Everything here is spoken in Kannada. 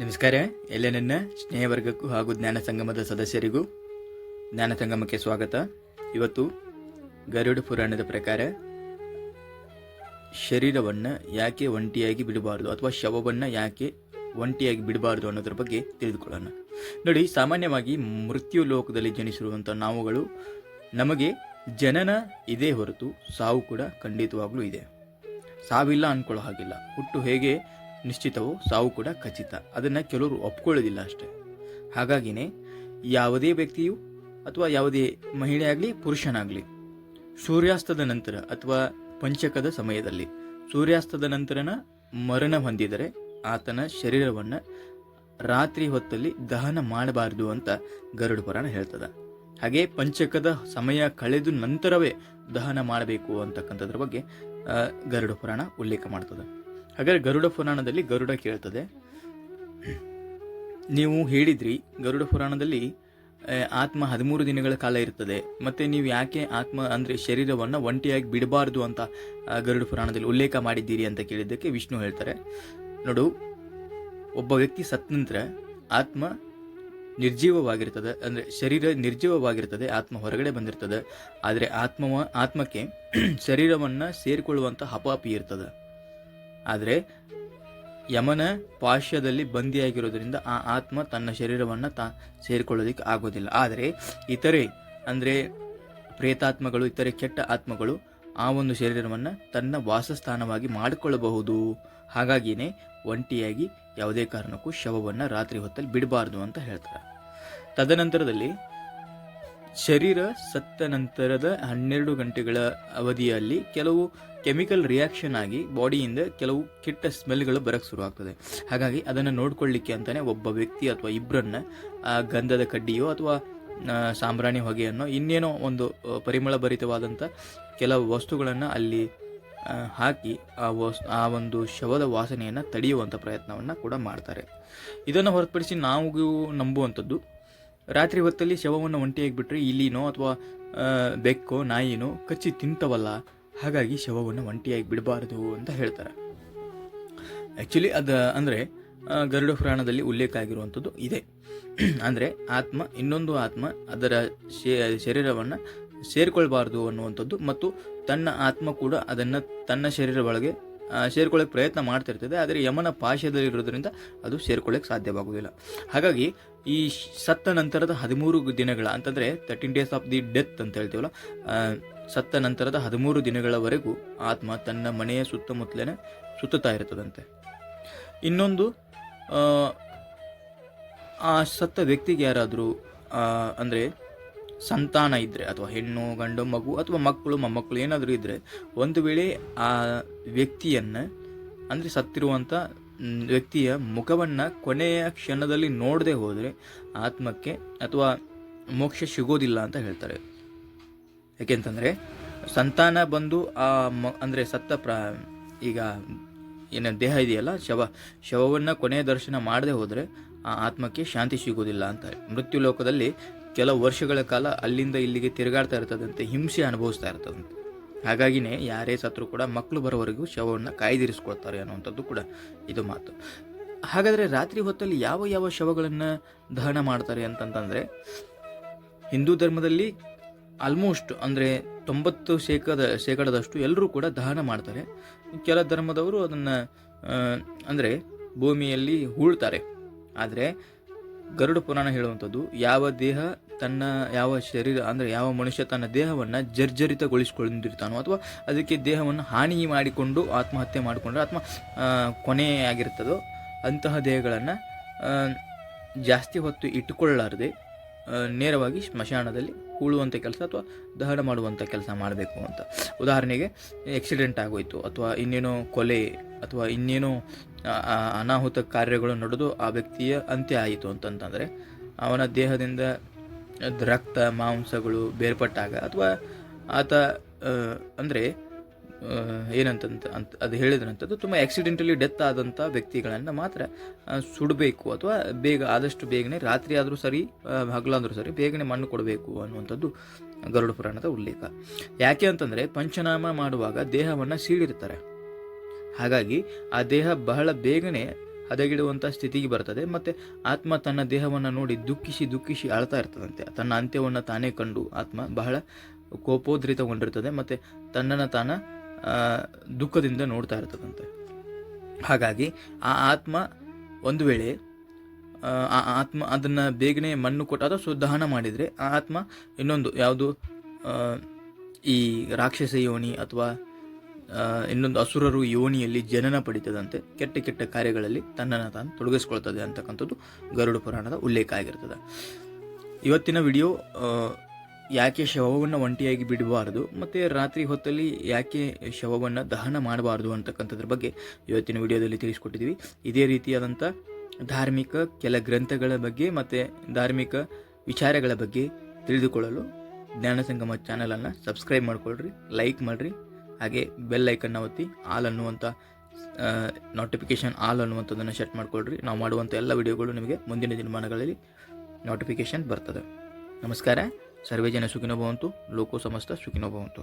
ನಮಸ್ಕಾರ. ಎಲ್ಲ ನನ್ನ ಸ್ನೇಹವರ್ಗಕ್ಕೂ ಹಾಗೂ ಜ್ಞಾನ ಸಂಗಮದ ಸದಸ್ಯರಿಗೂ ಜ್ಞಾನ ಸಂಗಮಕ್ಕೆ ಸ್ವಾಗತ. ಇವತ್ತು ಗರುಡ ಪುರಾಣದ ಪ್ರಕಾರ ಶರೀರವನ್ನು ಯಾಕೆ ಒಂಟಿಯಾಗಿ ಬಿಡಬಾರ್ದು ಅಥವಾ ಶವವನ್ನು ಯಾಕೆ ಒಂಟಿಯಾಗಿ ಬಿಡಬಾರ್ದು ಅನ್ನೋದ್ರ ಬಗ್ಗೆ ತಿಳಿದುಕೊಳ್ಳೋಣ. ನೋಡಿ, ಸಾಮಾನ್ಯವಾಗಿ ಮೃತ್ಯು ಲೋಕದಲ್ಲಿ ಜನಿಸಿರುವಂಥ ನಾವುಗಳು ನಮಗೆ ಜನನ ಇದೇ ಹೊರತು ಸಾವು ಕೂಡ ಖಂಡಿತವಾಗ್ಲೂ ಇದೆ. ಸಾವಿಲ್ಲ ಅನ್ಕೊಳ್ಳೋ ಹಾಗಿಲ್ಲ. ಹುಟ್ಟು ಹೇಗೆ ನಿಶ್ಚಿತವೋ ಸಾವು ಕೂಡ ಖಚಿತ. ಅದನ್ನು ಕೆಲವರು ಒಪ್ಕೊಳ್ಳೋದಿಲ್ಲ ಅಷ್ಟೇ. ಹಾಗಾಗಿನೇ ಯಾವುದೇ ವ್ಯಕ್ತಿಯು ಅಥವಾ ಯಾವುದೇ ಮಹಿಳೆ ಆಗಲಿ, ಪುರುಷನಾಗಲಿ, ಸೂರ್ಯಾಸ್ತದ ನಂತರ ಅಥವಾ ಪಂಚಕದ ಸಮಯದಲ್ಲಿ ಸೂರ್ಯಾಸ್ತದ ನಂತರನ ಮರಣ ಹೊಂದಿದರೆ ಆತನ ಶರೀರವನ್ನು ರಾತ್ರಿ ಹೊತ್ತಲ್ಲಿ ದಹನ ಮಾಡಬಾರದು ಅಂತ ಗರುಡ ಪುರಾಣ ಹೇಳ್ತದೆ. ಹಾಗೆ ಪಂಚಕದ ಸಮಯ ಕಳೆದು ನಂತರವೇ ದಹನ ಮಾಡಬೇಕು ಅಂತಕ್ಕಂಥದ್ರ ಬಗ್ಗೆ ಗರುಡ ಪುರಾಣ ಉಲ್ಲೇಖ ಮಾಡ್ತದೆ. ಹಾಗಾದ್ರೆ ಗರುಡ ಪುರಾಣದಲ್ಲಿ ಗರುಡ ಕೇಳ್ತದೆ. ನೀವು ಹೇಳಿದ್ರಿ ಗರುಡ ಪುರಾಣದಲ್ಲಿ ಆತ್ಮ ಹದಿಮೂರು ದಿನಗಳ ಕಾಲ ಇರ್ತದೆ. ಮತ್ತೆ ನೀವು ಯಾಕೆ ಆತ್ಮ ಅಂದ್ರೆ ಶರೀರವನ್ನು ಒಂಟಿಯಾಗಿ ಬಿಡಬಾರ್ದು ಅಂತ ಗರುಡ ಪುರಾಣದಲ್ಲಿ ಉಲ್ಲೇಖ ಮಾಡಿದ್ದೀರಿ ಅಂತ ಕೇಳಿದ್ದಕ್ಕೆ ವಿಷ್ಣು ಹೇಳ್ತಾರೆ. ನೋಡು, ಒಬ್ಬ ವ್ಯಕ್ತಿ ಸತ್ ನಂತರ ಆತ್ಮ ನಿರ್ಜೀವವಾಗಿರ್ತದೆ, ಅಂದ್ರೆ ಶರೀರ ನಿರ್ಜೀವವಾಗಿರ್ತದೆ, ಆತ್ಮ ಹೊರಗಡೆ ಬಂದಿರ್ತದೆ. ಆದರೆ ಆತ್ಮವ, ಆತ್ಮಕ್ಕೆ ಶರೀರವನ್ನ ಸೇರಿಕೊಳ್ಳುವಂತ ಹಪಾಪಿ ಇರ್ತದೆ. ಆದರೆ ಯಮನ ಪಾಶ್ಯದಲ್ಲಿ ಬಂದಿಯಾಗಿರೋದ್ರಿಂದ ಆ ಆತ್ಮ ತನ್ನ ಶರೀರವನ್ನು ತಾ ಸೇರಿಕೊಳ್ಳೋದಕ್ಕೆ ಆಗೋದಿಲ್ಲ. ಆದರೆ ಇತರೆ ಅಂದರೆ ಪ್ರೇತಾತ್ಮಗಳು, ಇತರೆ ಕೆಟ್ಟ ಆತ್ಮಗಳು ಆ ಒಂದು ಶರೀರವನ್ನು ತನ್ನ ವಾಸಸ್ಥಾನವಾಗಿ ಮಾಡಿಕೊಳ್ಳಬಹುದು. ಹಾಗಾಗಿಯೇ ಒಂಟಿಯಾಗಿ ಯಾವುದೇ ಕಾರಣಕ್ಕೂ ಶವವನ್ನು ರಾತ್ರಿ ಹೊತ್ತಲ್ಲಿ ಬಿಡಬಾರ್ದು ಅಂತ ಹೇಳ್ತಾರೆ. ತದನಂತರದಲ್ಲಿ ಶರೀರ ಸತ್ತ ನಂತರದ ಹನ್ನೆರಡು ಗಂಟೆಗಳ ಅವಧಿಯಲ್ಲಿ ಕೆಲವು ಕೆಮಿಕಲ್ ರಿಯಾಕ್ಷನ್ ಆಗಿ ಬಾಡಿಯಿಂದ ಕೆಲವು ಕೆಟ್ಟ ಸ್ಮೆಲ್ಗಳು ಬರಕ್ಕೆ ಶುರು ಆಗ್ತದೆ ಹಾಗಾಗಿ ಅದನ್ನು ನೋಡ್ಕೊಳ್ಳಿಕ್ಕೆ ಅಂತಾನೆ ಒಬ್ಬ ವ್ಯಕ್ತಿ ಅಥವಾ ಇಬ್ಬರನ್ನ ಆ, ಗಂಧದ ಕಡ್ಡಿಯೋ ಅಥವಾ ಸಾಂಬ್ರಾಣಿ ಹೊಗೆಯನ್ನು ಇನ್ನೇನೋ ಒಂದು ಪರಿಮಳ ಭರಿತವಾದಂಥ ಕೆಲವು ವಸ್ತುಗಳನ್ನು ಅಲ್ಲಿ ಹಾಕಿ ಆ ವಸ್, ಆ ಒಂದು ಶವದ ವಾಸನೆಯನ್ನು ತಡೆಯುವಂಥ ಪ್ರಯತ್ನವನ್ನು ಕೂಡ ಮಾಡ್ತಾರೆ. ಇದನ್ನು ಹೊರತುಪಡಿಸಿ ನಾವು ನಂಬುವಂಥದ್ದು, ರಾತ್ರಿ ಹೊತ್ತಲ್ಲಿ ಶವವನ್ನು ಒಂಟಿಯಾಗಿ ಬಿಟ್ಟರೆ ಇಲಿನೋ ಅಥವಾ ಬೆಕ್ಕೋ, ನಾಯಿನೋ ಕಚ್ಚಿ ತಿಂತವಲ್ಲ ಹಾಗಾಗಿ ಶವವನ್ನು ಒಂಟಿಯಾಗಿ ಬಿಡಬಾರದು ಅಂತ ಹೇಳ್ತಾರೆ. ಆ್ಯಕ್ಚುಲಿ ಅದು ಅಂದರೆ ಗರುಡ ಪುರಾಣದಲ್ಲಿ ಉಲ್ಲೇಖ ಆಗಿರುವಂಥದ್ದು ಇದೆ. ಅಂದರೆ ಆತ್ಮ, ಇನ್ನೊಂದು ಆತ್ಮ ಅದರ ಶರೀರವನ್ನು ಸೇರಿಕೊಳ್ಬಾರ್ದು ಅನ್ನುವಂಥದ್ದು ಮತ್ತು ತನ್ನ ಆತ್ಮ ಕೂಡ ಅದನ್ನು ತನ್ನ ಶರೀರ ಒಳಗೆ ಸೇರ್ಕೊಳ್ಳೋಕೆ ಪ್ರಯತ್ನ ಮಾಡ್ತಿರ್ತದೆ, ಆದರೆ ಯಮನ ಪಾಶದಲ್ಲಿರೋದ್ರಿಂದ ಅದು ಸೇರ್ಕೊಳ್ಳೋಕೆ ಸಾಧ್ಯವಾಗುವುದಿಲ್ಲ. ಹಾಗಾಗಿ ಈ ಸತ್ತ ನಂತರದ ಹದಿಮೂರು ದಿನಗಳ, ಅಂತಂದರೆ thirteen days of the death ಅಂತ ಹೇಳ್ತೀವಲ್ಲ ಸತ್ತ ನಂತರದ ಹದಿಮೂರು ದಿನಗಳವರೆಗೂ ಆತ್ಮ ತನ್ನ ಮನೆಯ ಸುತ್ತಮುತ್ತಲೇ ಸುತ್ತುತ್ತಾ ಇರ್ತದಂತೆ. ಇನ್ನೊಂದು ಆ, ಸತ್ತ ವ್ಯಕ್ತಿಗೆ ಯಾರಾದರೂ ಅಂದರೆ ಸಂತಾನ ಇದ್ದರೆ ಅಥವಾ ಹೆಣ್ಣು ಗಂಡು ಮಗು ಅಥವಾ ಮಕ್ಕಳು ಮೊಮ್ಮಕ್ಕಳು ಏನಾದರೂ ಇದ್ದರೆ ಒಂದು ವೇಳೆ ಆ ವ್ಯಕ್ತಿಯನ್ನು ಅಂದರೆ ಸತ್ತಿರುವಂಥ ವ್ಯಕ್ತಿಯ ಮುಖವನ್ನು ಕೊನೆಯ ಕ್ಷಣದಲ್ಲಿ ನೋಡದೆ ಹೋದರೆ ಆತ್ಮಕ್ಕೆ ಅಥವಾ ಮೋಕ್ಷ ಸಿಗೋದಿಲ್ಲ ಅಂತ ಹೇಳ್ತಾರೆ. ಯಾಕೆಂತಂದರೆ ಸಂತಾನ ಬಂದು ಆ ಮ, ಅಂದರೆ ಸತ್ತ ಪ್ರ, ಈಗ ಏನು ದೇಹ ಇದೆಯಲ್ಲ, ಶವ, ಶವವನ್ನು ಕೊನೆಯ ದರ್ಶನ ಮಾಡದೆ ಹೋದರೆ ಆ ಆತ್ಮಕ್ಕೆ ಶಾಂತಿ ಸಿಗೋದಿಲ್ಲ ಅಂತಾರೆ. ಮೃತ್ಯು ಲೋಕದಲ್ಲಿ ಕೆಲವು ವರ್ಷಗಳ ಕಾಲ ಅಲ್ಲಿಂದ ಇಲ್ಲಿಗೆ ತಿರುಗಾಡ್ತಾ ಇರ್ತದಂತೆ, ಹಿಂಸೆ ಅನುಭವಿಸ್ತಾ ಇರ್ತದಂತೆ. ಹಾಗಾಗಿನೇ ಯಾರೇ ಸತ್ರು ಕೂಡ ಮಕ್ಕಳು ಬರೋವರೆಗೂ ಶವವನ್ನು ಕಾಯ್ದಿರಿಸ್ಕೊಳ್ತಾರೆ ಅನ್ನುವಂಥದ್ದು ಕೂಡ ಇದು ಮಾತು. ಹಾಗಾದರೆ ರಾತ್ರಿ ಹೊತ್ತಲ್ಲಿ ಯಾವ ಯಾವ ಶವಗಳನ್ನು ದಹನ ಮಾಡ್ತಾರೆ ಅಂತಂತಂದರೆ, ಹಿಂದೂ ಧರ್ಮದಲ್ಲಿ ಆಲ್ಮೋಸ್ಟ್ ಅಂದರೆ ತೊಂಬತ್ತು ಶೇಕದ ಶೇಕಡದಷ್ಟು ಎಲ್ಲರೂ ಕೂಡ ದಹನ ಮಾಡ್ತಾರೆ. ಕೆಲ ಧರ್ಮದವರು ಅದನ್ನು ಅಂದರೆ ಭೂಮಿಯಲ್ಲಿ ಹೂಳ್ತಾರೆ. ಆದರೆ ಗರುಡ ಪುರಾಣ ಹೇಳುವಂಥದ್ದು ಯಾವ ದೇಹ ತನ್ನ ಯಾವ ಶರೀರ ಅಂದರೆ ಯಾವ ಮನುಷ್ಯ ತನ್ನ ದೇಹವನ್ನು ಜರ್ಜರಿತಗೊಳಿಸಿಕೊಂಡಿರ್ತಾನೋ ಅಥವಾ ಅದಕ್ಕೆ ದೇಹವನ್ನು ಹಾನಿ ಮಾಡಿಕೊಂಡು ಆತ್ಮಹತ್ಯೆ ಮಾಡಿಕೊಂಡ್ರೆ ಆತ್ಮ ಕೊನೆಯಾಗಿರ್ತದೋ ಅಂತಹ ದೇಹಗಳನ್ನು ಜಾಸ್ತಿ ಹೊತ್ತು ಇಟ್ಟುಕೊಳ್ಳಲಾರದೆ ಆ, ನೇರವಾಗಿ ಸ್ಮಶಾನದಲ್ಲಿ ಹೂಳುವಂಥ ಕೆಲಸ ಅಥವಾ ದಹನ ಮಾಡುವಂಥ ಕೆಲಸ ಮಾಡಬೇಕು ಅಂತ. ಉದಾಹರಣೆಗೆ ಆಕ್ಸಿಡೆಂಟ್ ಆಗೋಯಿತು ಅಥವಾ ಇನ್ನೇನೋ ಕೊಲೆ ಅಥವಾ ಇನ್ನೇನೋ ಅನಾಹುತ ಕಾರ್ಯಗಳು ನಡೆದು ಆ ವ್ಯಕ್ತಿಯ ಅಂತ್ಯ ಆಯಿತು ಅಂತಂತಂದರೆ ಅವನ ದೇಹದಿಂದ ರಕ್ತ, ಮಾಂಸಗಳು ಬೇರ್ಪಟ್ಟಾಗ ಅಥವಾ ಆತ ಅಂದರೆ ಏನಂತಂತ ಅಂತ ಅದು ಹೇಳಿದ್ರಂಥದ್ದು ತುಂಬ ಆಕ್ಸಿಡೆಂಟಲಿ ಡೆತ್ ಆದಂಥ ವ್ಯಕ್ತಿಗಳನ್ನು ಮಾತ್ರ ಸುಡಬೇಕು ಅಥವಾ ಬೇಗ ಆದಷ್ಟು ಬೇಗನೆ ರಾತ್ರಿ ಆದರೂ ಸರಿ ಹಗಲಾದರೂ ಸರಿ ಬೇಗನೆ ಮಣ್ಣು ಕೊಡಬೇಕು ಅನ್ನುವಂಥದ್ದು ಗರುಡ ಪುರಾಣದ ಉಲ್ಲೇಖ. ಯಾಕೆ ಅಂತಂದರೆ ಪಂಚನಾಮ ಮಾಡುವಾಗ ದೇಹವನ್ನು ಸೀಳಿರ್ತಾರೆ ಹಾಗಾಗಿ ಆ ದೇಹ ಬಹಳ ಬೇಗನೆ ಹದಗಿಡುವಂಥ ಸ್ಥಿತಿಗೆ ಬರ್ತದೆ ಮತ್ತು ಆತ್ಮ ತನ್ನ ದೇಹವನ್ನು ನೋಡಿ ದುಃಖಿಸಿ ದುಃಖಿಸಿ ಅಳ್ತಾ ಇರ್ತದಂತೆ. ತನ್ನ ಅಂತ್ಯವನ್ನು ತಾನೇ ಕಂಡು ಆತ್ಮ ಬಹಳ ಕೋಪೋದ್ರಿತಗೊಂಡಿರ್ತದೆ ಮತ್ತು ತನ್ನನ್ನು ತಾನ ದುಃಖದಿಂದ ನೋಡ್ತಾ ಇರ್ತದಂತೆ ಹಾಗಾಗಿ ಆ ಆತ್ಮ ಒಂದು ವೇಳೆ ಆ, ಆತ್ಮ ಅದನ್ನು ಬೇಗನೆ ಮಣ್ಣು ಕೊಟ್ಟು ಅಥವಾ ಸೊ ಮಾಡಿದರೆ ಆ ಆತ್ಮ ಇನ್ನೊಂದು ಯಾವುದು ಈ ರಾಕ್ಷಸ ಯೋನಿ ಅಥವಾ ಇನ್ನೊಂದು ಅಸುರರು ಯೋನಿಯಲ್ಲಿ ಜನನ ಪಡಿತದಂತೆ ಕೆಟ್ಟ ಕೆಟ್ಟ ಕಾರ್ಯಗಳಲ್ಲಿ ತನ್ನನ್ನು ತಾನು ತೊಡಗಿಸ್ಕೊಳ್ತದೆ ಅಂತಕ್ಕಂಥದ್ದು ಗರುಡ ಪುರಾಣದ ಉಲ್ಲೇಖ ಆಗಿರ್ತದೆ. ಇವತ್ತಿನ ವಿಡಿಯೋ ಯಾಕೆ ಶವವನ್ನು ಒಂಟಿಯಾಗಿ ಬಿಡಬಾರ್ದು ಮತ್ತು ರಾತ್ರಿ ಹೊತ್ತಲ್ಲಿ ಯಾಕೆ ಶವವನ್ನು ದಹನ ಮಾಡಬಾರ್ದು ಅಂತಕ್ಕಂಥದ್ರ ಬಗ್ಗೆ ಇವತ್ತಿನ ವಿಡಿಯೋದಲ್ಲಿ ತಿಳಿಸ್ಕೊಟ್ಟಿದ್ದೀವಿ ಇದೇ ರೀತಿಯಾದಂಥ ಧಾರ್ಮಿಕ ಕೆಲ ಗ್ರಂಥಗಳ ಬಗ್ಗೆ ಮತ್ತು ಧಾರ್ಮಿಕ ವಿಚಾರಗಳ ಬಗ್ಗೆ ತಿಳಿದುಕೊಳ್ಳಲು ಜ್ಞಾನ ಸಂಗಮ ಚಾನಲನ್ನು ಸಬ್ಸ್ಕ್ರೈಬ್ ಮಾಡಿಕೊಳ್ಳ್ರಿ ಲೈಕ್ ಮಾಡಿರಿ, ಹಾಗೆ ಬೆಲ್ ಐಕನ್ನ ಒತ್ತಿ ಆಲ್ ಅನ್ನುವಂಥ ನೋಟಿಫಿಕೇಶನ್ ಆಲ್ ಅನ್ನುವಂಥದ್ದನ್ನು ಸೆಟ್ ಮಾಡಿಕೊಳ್ಳ್ರಿ ನಾವು ಮಾಡುವಂಥ ಎಲ್ಲ ವಿಡಿಯೋಗಳು ನಿಮಗೆ ಮುಂದಿನ ದಿನಮಾನಗಳಲ್ಲಿ ನೋಟಿಫಿಕೇಶನ್ ಬರ್ತದೆ. ನಮಸ್ಕಾರ. સર્વે જન સુખીનો ભવંતુ લોકો સમસ્ત સુખીનો ભવંતુ